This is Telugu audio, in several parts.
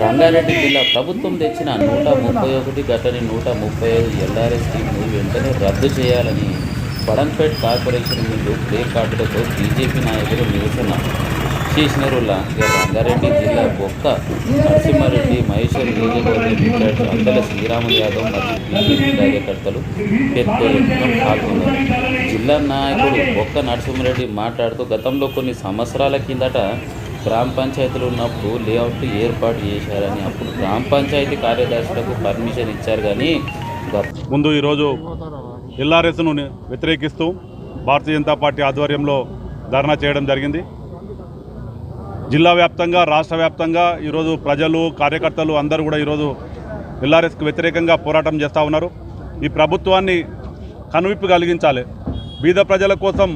రంగారెడ్డి జిల్లా ప్రభుత్వం తెచ్చిన నూట ముప్పై ఒకటి గతని నూట ముప్పై ఐదు ఎల్ఆర్ఎస్ స్కీమ్ను వెంటనే రద్దు చేయాలని పడంపేట్ కార్పొరేషన్ ముందు ప్లే కార్డులతో బీజేపీ నాయకులు నిరసన చేసినారులా రంగారెడ్డి జిల్లా బొక్క నరసింహారెడ్డి మహేశ్వర్ నియోజకవర్గ అందల శ్రీరాములు యాదవ్ మరియు బీజేపీ కార్యకర్తలు పెద్ద ఎత్తున పాల్గొన్నారు. జిల్లా నాయకుడు బొక్క నరసింహారెడ్డి మాట్లాడుతూ గతంలో కొన్ని సంవత్సరాల కిందట గ్రామ పంచాయతీలు ఉన్నప్పుడు లేఅవుట్ ఏర్పాటు చేశారని అప్పుడు గ్రామ పంచాయతీ కార్యదర్శులకు పర్మిషన్ ఇచ్చారు కానీ ముందు ఈరోజు ఎల్ఆర్ఎస్ను వ్యతిరేకిస్తూ భారతీయ జనతా పార్టీ ఆధ్వర్యంలో ధర్నా చేయడం జరిగింది. జిల్లా వ్యాప్తంగా రాష్ట్ర వ్యాప్తంగా ఈరోజు ప్రజలు కార్యకర్తలు అందరూ కూడా ఈరోజు ఎల్ఆర్ఎస్కి వ్యతిరేకంగా పోరాటం చేస్తూ ఉన్నారు. ఈ ప్రభుత్వాన్ని కనువిప్పు కలిగించాలి. బీద ప్రజల కోసం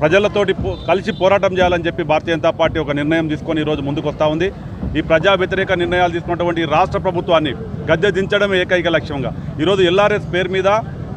ప్రజలతోటి పో- కలిసి పోరాటం చేయాలని చెప్పి భారతీయ జనతా పార్టీ ఒక నిర్ణయం తీసుకొని ఈరోజు ముందుకు వస్తూ ఉంది. ఈ ప్రజా వ్యతిరేక నిర్ణయాలు తీసుకున్నటువంటి రాష్ట్ర ప్రభుత్వాన్ని గద్దె దించడం ఏకైక లక్ష్యంగా. ఈరోజు ఎల్ఆర్ఎస్ పేరు మీద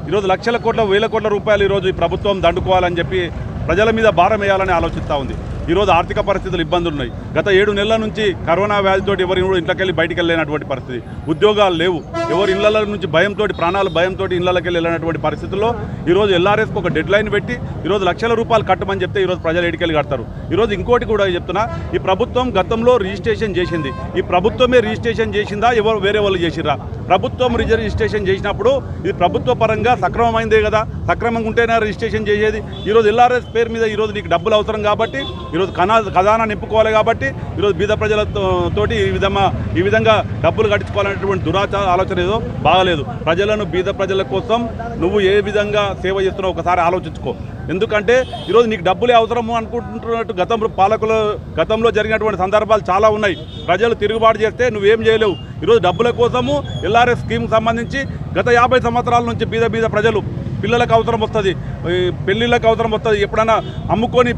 ఈరోజు లక్షల కోట్ల వేల కోట్ల రూపాయలు ఈరోజు ఈ ప్రభుత్వం దండుకోవాలని చెప్పి ప్రజల మీద భారం వేయాలని ఆలోచిస్తూ ఉంది. ఈరోజు ఆర్థిక పరిస్థితులు ఇబ్బందులు ఉన్నాయి. గత ఏడు నెలల నుంచి కరోనా వ్యాధితో ఎవరు కూడా ఇంట్లోకి వెళ్ళి బయటికి వెళ్ళలేనటువంటి పరిస్థితి. ఉద్యోగాలు లేవు. ఎవరు ఇళ్ళ నుంచి భయంతో ప్రాణాలు భయంతో ఇళ్ళకి వెళ్ళినటువంటి పరిస్థితుల్లో ఈరోజు ఎల్ఆర్ఎస్కి ఒక డెడ్ లైన్ పెట్టి ఈరోజు లక్షల రూపాయలు కట్టమని చెప్తే ఈరోజు ప్రజలు ఎడికెళ్ళి కడతారు. ఈరోజు ఇంకోటి కూడా చెప్తున్నా ఈ ప్రభుత్వం గతంలో రిజిస్ట్రేషన్ చేసింది. ఈ ప్రభుత్వమే రిజిస్ట్రేషన్ చేసిందా? ఎవరు వేరే వాళ్ళు చేసిరా ప్రభుత్వం రిజిస్ట్రేషన్ చేసినప్పుడు ఇది ప్రభుత్వ పరంగా సక్రమమైందే కదా. సక్రమంగా ఉంటేనే రిజిస్ట్రేషన్ చేసేది. ఈరోజు ఎల్ఆర్ఎస్ పేరు మీద ఈరోజు నీకు డబ్బులు అవసరం కాబట్టి ఈరోజు కనా ఖజానా నింపుకోవాలి కాబట్టి ఈరోజు బీద ప్రజలతో తోటి ఈ విధంగా ఈ విధంగా డబ్బులు కట్టించుకోవాలనేటువంటి దురాచార ఆలోచన ఏదో బాగలేదు. ప్రజలను బీద ప్రజల కోసం నువ్వు ఏ విధంగా సేవ చేస్తున్నావు ఒకసారి ఆలోచించుకో. ఎందుకంటే ఈరోజు నీకు డబ్బులే అవసరము అనుకుంటున్నట్టు గతంలో పాలకులు గతంలో జరిగినటువంటి సందర్భాలు చాలా ఉన్నాయి. ప్రజలు తిరుగుబాటు చేస్తే నువ్వేం చేయలేవు. ఈరోజు డబ్బుల కోసము ఎల్ఆర్ఎస్ స్కీమ్కి సంబంధించి గత యాభై సంవత్సరాల నుంచి బీద బీద ప్రజలు పిల్లలకు అవసరం వస్తుంది. పెళ్ళిళ్ళకు పెళ్ళిళ్ళకి అవసరం వస్తుంది. ఎప్పుడైనా అమ్ముకొని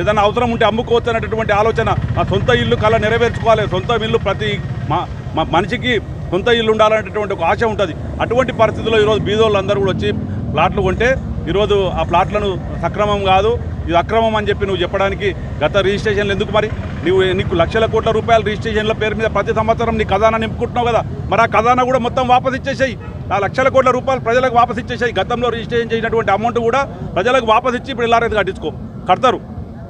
ఏదైనా అవసరం ఉంటే అమ్ముకోవచ్చు అనేటటువంటి ఆలోచన మా సొంత ఇల్లు కళ నెరవేర్చుకోవాలి. సొంత ఇల్లు ప్రతి మా మా మనిషికి సొంత ఇల్లు ఉండాలనేటటువంటి ఒక ఆశ ఉంటుంది. అటువంటి పరిస్థితుల్లో ఈరోజు బీదోళ్ళందరూ కూడా వచ్చి ప్లాట్లు కొంటే ఈరోజు ఆ ప్లాట్లను సక్రమం కాదు ఇది అక్రమం అని చెప్పి నువ్వు చెప్పడానికి గత రిజిస్ట్రేషన్లు ఎందుకు మరి? నువ్వు నీకు లక్షల కోట్ల రూపాయలు రిజిస్ట్రేషన్ల పేరు మీద ప్రతి సంవత్సరం నీ ఖజానా నింపుకుంటున్నావు కదా? మరి ఆ ఖజానా కూడా మొత్తం వాపస్ ఇచ్చేసాయి. ఆ లక్షల కోట్ల రూపాయలు ప్రజలకు వాపస్ ఇచ్చేసాయి. గతంలో రిజిస్ట్రేషన్ చేసినటువంటి అమౌంట్ కూడా ప్రజలకు వాపస్ ఇచ్చి ఇప్పుడు ఇలా కట్టించుకో. కడతారు.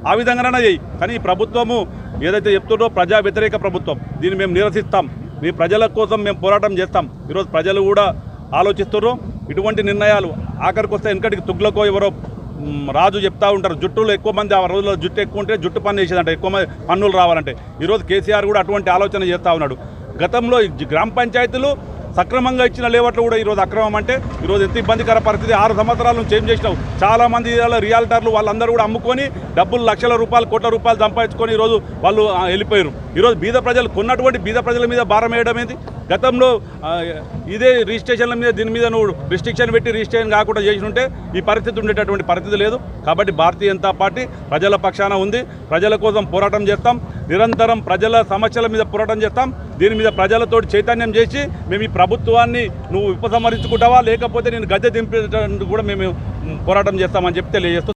ఆ విధంగానే చేయి. కానీ ఈ ప్రభుత్వము ఏదైతే చెప్తుందో ప్రజా వ్యతిరేక ప్రభుత్వం దీన్ని మేము నిరసిస్తాం. మీ ప్రజల కోసం మేము పోరాటం చేస్తాం. ఈరోజు ప్రజలు కూడా ఆలోచిస్తున్నారు ఇటువంటి నిర్ణయాలు ఆఖరికి వస్తే వెనకటికి తుగ్లకో ఎవరో రాజు చెప్తా ఉంటారు. జుట్టులో ఎక్కువ మంది ఆ రోజుల్లో జుట్టు ఎక్కువ ఉంటే జుట్టు పన్ను వేసేదంట. ఎక్కువ మంది పన్నులు రావాలంటే. ఈరోజు కేసీఆర్ కూడా అటువంటి ఆలోచన చేస్తూ ఉన్నాడు. గతంలో ఈ గ్రామ పంచాయతీలు సక్రమంగా ఇచ్చిన లేవట్లు కూడా ఈరోజు అక్రమం అంటే ఈరోజు ఎంత ఇబ్బందికర పరిస్థితి. ఆరు సంవత్సరాల నుంచి ఏం చేసినావు? చాలామంది రియాల్టర్లు వాళ్ళందరూ కూడా అమ్ముకొని డబ్బులు లక్షల రూపాయలు కోట్ల రూపాయలు సంపాదించుకొని ఈరోజు వాళ్ళు వెళ్ళిపోయారు ఈరోజు బీద ప్రజలు కొన్నటువంటి బీద ప్రజల మీద భారం వేయడం ఏంది? గతంలో ఇదే రిజిస్ట్రేషన్ల మీద దీని మీద నువ్వు రిస్ట్రిక్షన్ పెట్టి రిజిస్ట్రేషన్ కాకుండా చేసి ఉంటే ఈ పరిస్థితి ఉండేటటువంటి పరిస్థితి లేదు. కాబట్టి భారతీయ జనతా పార్టీ ప్రజల పక్షాన ఉంది. ప్రజల కోసం పోరాటం చేస్తాం. నిరంతరం ప్రజల సమస్యల మీద పోరాటం చేస్తాం. దీని మీద ప్రజలతోటి చైతన్యం చేసి మేము ఈ ప్రభుత్వాన్ని నువ్వు ఉపసంహరించుకుంటావా? లేకపోతే నేను గద్దె దింపేటట్టు కూడా మేము పోరాటం చేస్తామని చెప్పి తెలియజేస్తాం